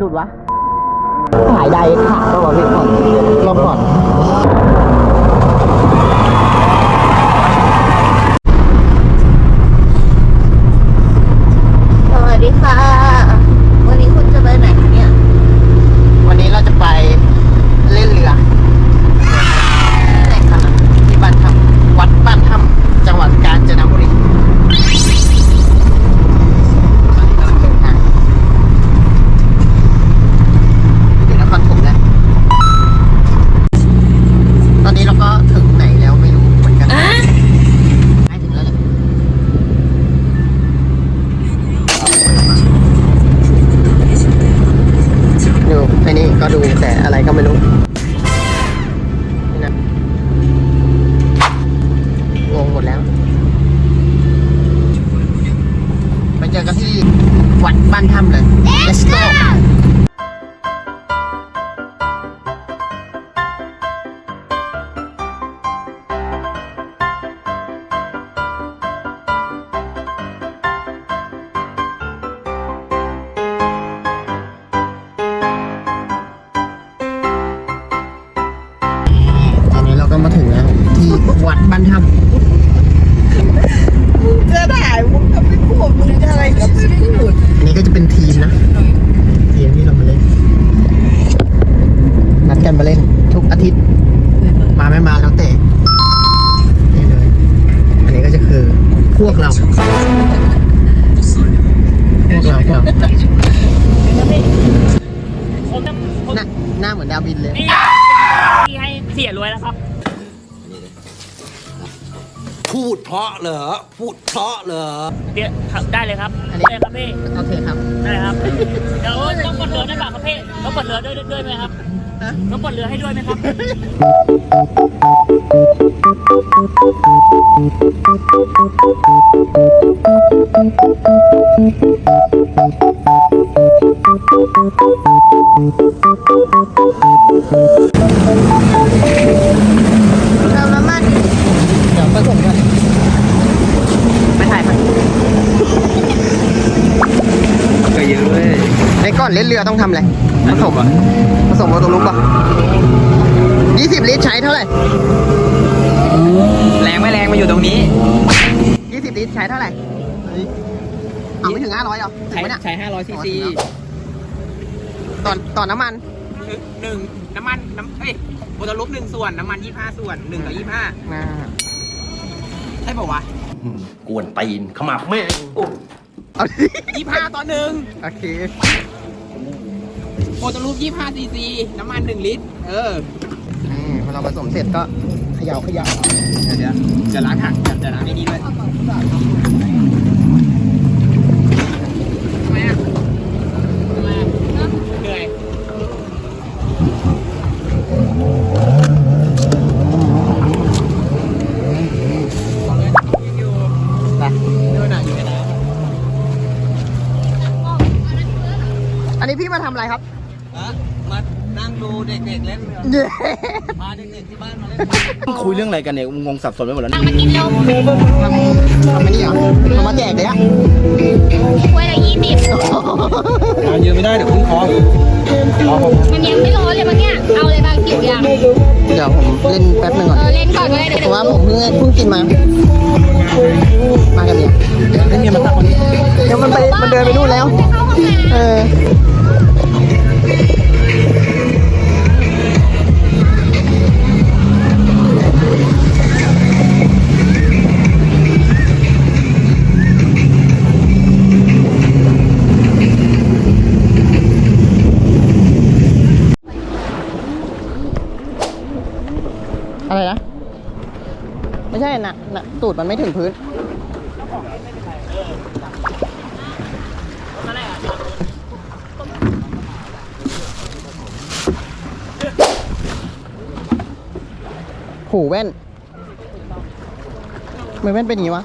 ดุดวะสายใดขาดก็วะพี่ก่อนลองก่อน เรา พวกเราพวกเราผมจะผมหน้าหน้าเหมือนดาวบินเลย นี่ที่ให้เสียรวยแล้วครับ พูดเพราะเหรอ พูดเพราะเหรอ เดี๋ยวครับได้เลยครับอันนี้ ได้ครับพี่โอเคครับ ได้ครับ เดี๋ยวต้องกดเรือได้วยเปล่าครับพี่ต้องกดเรือด้วยด้วยไหมครับฮะ ต้องกดเรือให้ด้วยไหมครับ เติมน้ำมันเดี๋ยวผสมกันไปถ่ายมันก็เยอะเว้ยในก่อนเล่นเรือต้องทำอะไรผสมอะผสมโอโตลุกป่ะ ยี่สิบลิตรใช้เท่าไหร่ แรงไม่แรงมาอยู่ตรงนี้ยี่สิบลิตรใช้เท่าไหร่เอาไม่ถึงห้าร้อยหรอถึงใช้ไหมเนี่ยใช้500ซีซีต่อต่อน้ำมันหนึ่งน้ำมันน้ำเอ้ยโอตาลุปหนึ่งส่วนน้ำมันยี่ห้าส่วนหนึ่งต่อยี่ห้าอ่าใช่ป่าวะกวนตีนขมับแม่งเอาดิยี่ห้าต่อหนึ่งโอเคโอตาลุปยี่ห้าซีซีน้ำมันหนึ่งลิตร เออ นี่พอเราผสมเสร็จก็เขย่าเขย่าเดี๋ยวเดี๋ยวจะล้างถังจะล้างไอ้นี่ด้วยทำไมอะทำไมอะเหนื่อยไปดูหน่อยอยู่ไหนอันนี้พี่มาทำอะไรครับฮะมานั่งดู เด็กๆเล่นเย้พาเด็กๆที่บ้านมาเล่นคุยเรื่องอะไรกันเนี่ยงงสับสนไปหมดแล้วเอามากินเร็วทำทำไอ้นี่เหรอทำมาแจกเลยอะถ้วยละยี่สิบงานเยอะไม่ได้เดี๋ยวคุ้มคอมันยังไม่ร้อนเลยมั้งเนี่ย เอาเลยบางจิ๋วยังเดี๋ยวผมเล่นแป๊บนึงก่อน เออเล่นก่อนก็ได้เดี๋ยวเพราะว่าผมเพิ่งเพิ่งกินมา มากันเนี่ยให้เมียมาตั้งคนนี้เดี๋ยวมันไปมันเดินไปนู่นแล้ว เออ ตูดมันไม่ถึงพื้นหูแว่นทำไมแว่นเป็นอย่างนี้วะ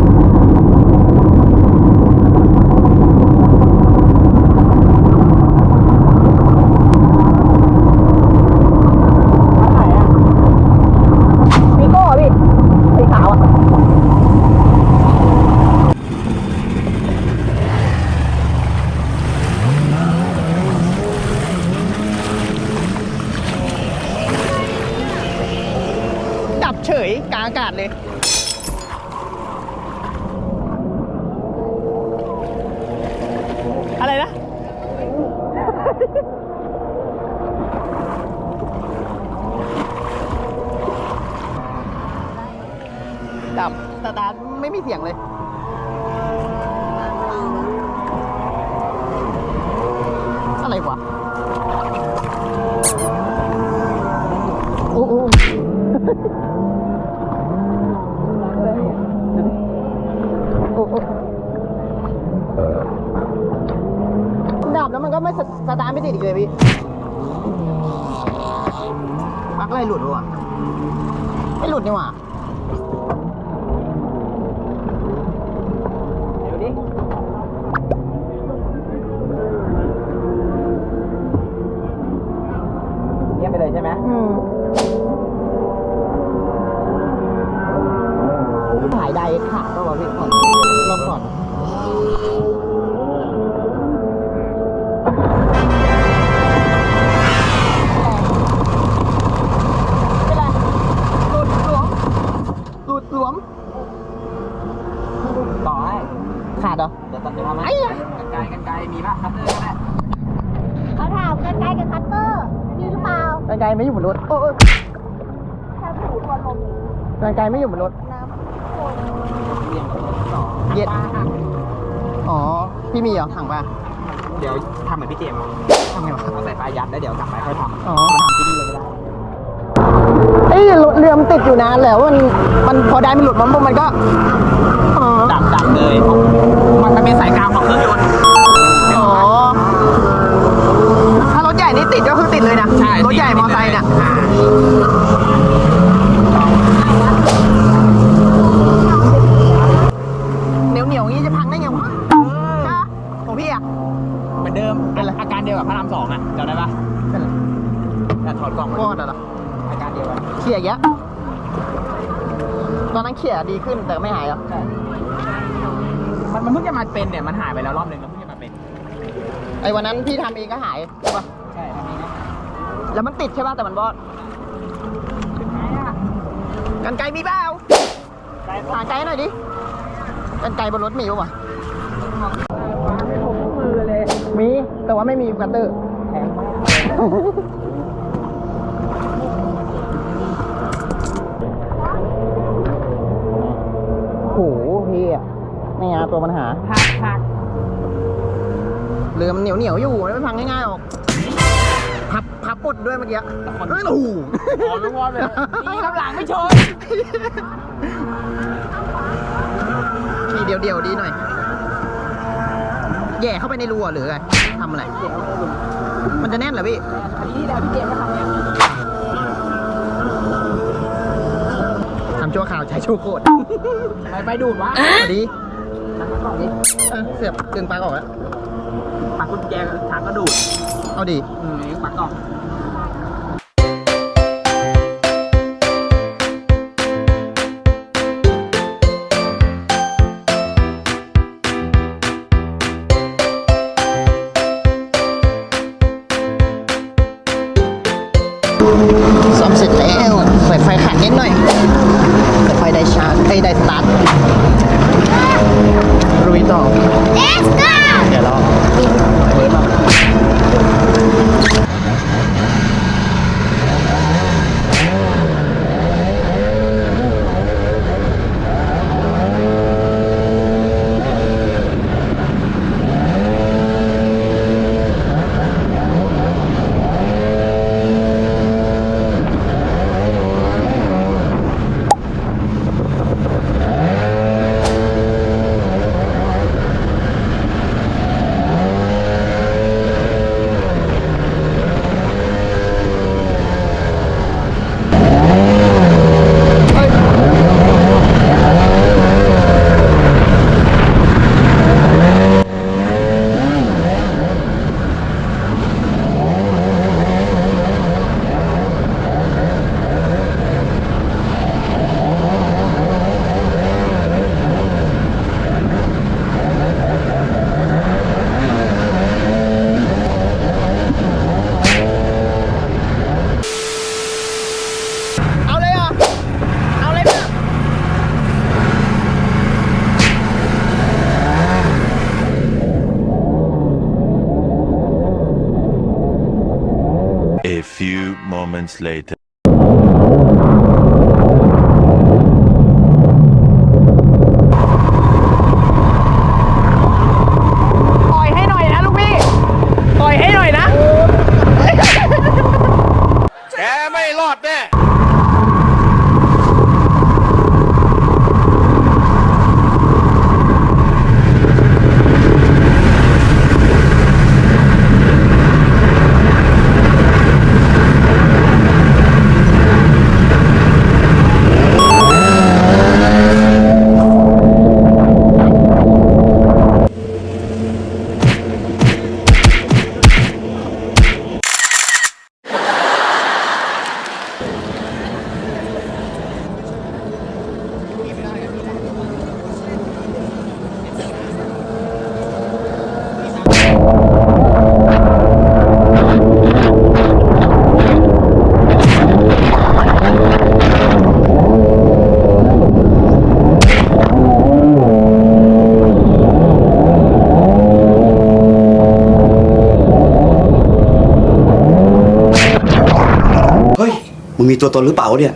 ดนี่หว่าเงียบไปเลยใช่ไหมอืมหายใดขาดก็บอกพี่ก่นลอก่อน ขาดเหรอเดี๋ยยวกันไกลกันไกลมีปะคัตเตอร์ก็ได้เขาถากันไกลกับคัตเตอร์มีหรือเปล่ากันไกลไม่อยู่บนรถโอ้ยถ้าถูกคนลมกันไกลไม่อยู่บนรถน้ำโนเย็นค่ะดอ๋อพี่มีเหรอถังป่ะเดี๋ยวทำเหมือนพี่เจมส์ทำไงวะเอาใส่ปลายัดแล้วเดี๋ยวกลับไปค่อยทำอ๋อทำที่นี่เลยก็ได้เอ้เรือมันติดอยู่นานแล้วมันมันพอได้มันหลุดมันมันก็ ดับดับเลย มันจะเป็นสายกลางของเครื่องยนต์อ๋อถ้ารถใหญ่นี่ติดก็คือติดเลยนะ ใช่รถใหญ่มอไซค์เนี่ยอ่าเหนียวเหนียวๆอย่างนี้จะพังได้ไงวะใช่ปะของพี่อะเหมือนเดิมอาการเดียวกับพระรามสองอะจำได้ปะเป็นไรแต่ถอดกล่องวอดเหรออาการเดียวกันเขี่ยเยอะตอนนั้นเขี่ยดีขึ้นแต่ไม่หายหรอ มันมันเพิ่งจะมาเป็นเนี่ยมันหายไปแล้วรอบหนึ่งแล้วเพิ่งจะมาเป็นไอ้วันนั้นพี่ทำเองก็หายใช่ปะใช่ทำนี้นะแล้วมันติดใช่ปะแต่มันบอดขึ้นไหมอะกันไกลมีเปล่าหาไกลหน่อยดิกันไกลบนรถมีปะวะมีแต่ว่าไม่มีคัตเตอร์ แพงมาก ตัวปัญหาพักพักเรือมันเหนียวเหนียวๆอยู่ไม่พังง่ายๆหรอกพับพับปดด้วยเมื่อกี้เฮ้ยโอ้โหอ๋อไม่วอดเลยนี่ข้างหลังไม่ชนทีเดียวเดียวๆดีหน่อย แย่เข้าไปในรูอะหรือไงทำอะไร มันจะแน่นเหรอพี่อันนี้แต่พี่เจมส์ก็ทำเนี่ยทำชั่วข่าวใช้ชั่วโคตรไปไปดูดวะพอดี ทางกล่องนี้เออเสียบดึงปลั๊กออกแล้วปักกุญแจทางก็ดูดเอาดีอืมปักกล่อง moments later. มีตัวตนหรือเปล่าเนี่ย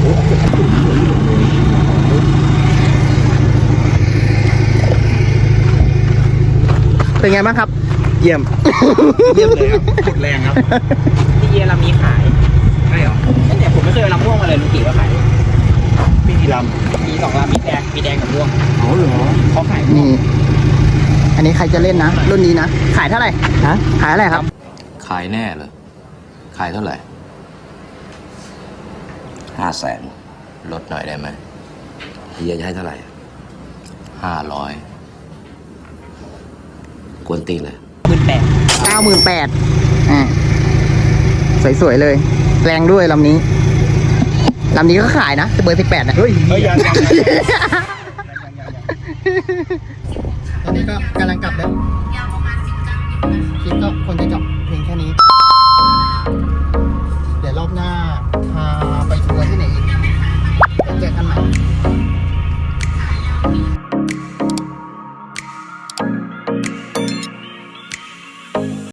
เขาเก็บกันแล้วเป็นไงบ้างครับ เยี่ยม เยี่ยมเลยครับหมดแรงครับ ที่เยอรมีขายใช่เหรอนั่นเนี่ยผมไม่เคยเอาลำม่วงมาเลยลุงกี่ว่าขายมีกี่ลำมีสองลำมีแดงมีแดงกับม่วงอ๋อเหรอเขาขายม่วงนี่ อันนี้ใครจะเล่นนะ รุ่นนี้นะ ขายเท่าไหร่ฮะขายอะไรครับ ขายแน่เหรอขายเท่าไหร่ ห้าแสนลดหน่อยได้ไหมเฮียจะให้เท่าไหร่ห้าร้อยกวนตีนเลยหมื่นแปดเก้าหมื่นแปดอ่าสวยๆเลย แรงด้วยลำนี้ลำนี้ก็ขายนะเบอร์สิบแปดนะ เฮ้ย เฮ้ยยังยังตอนนี้ก็กำลัง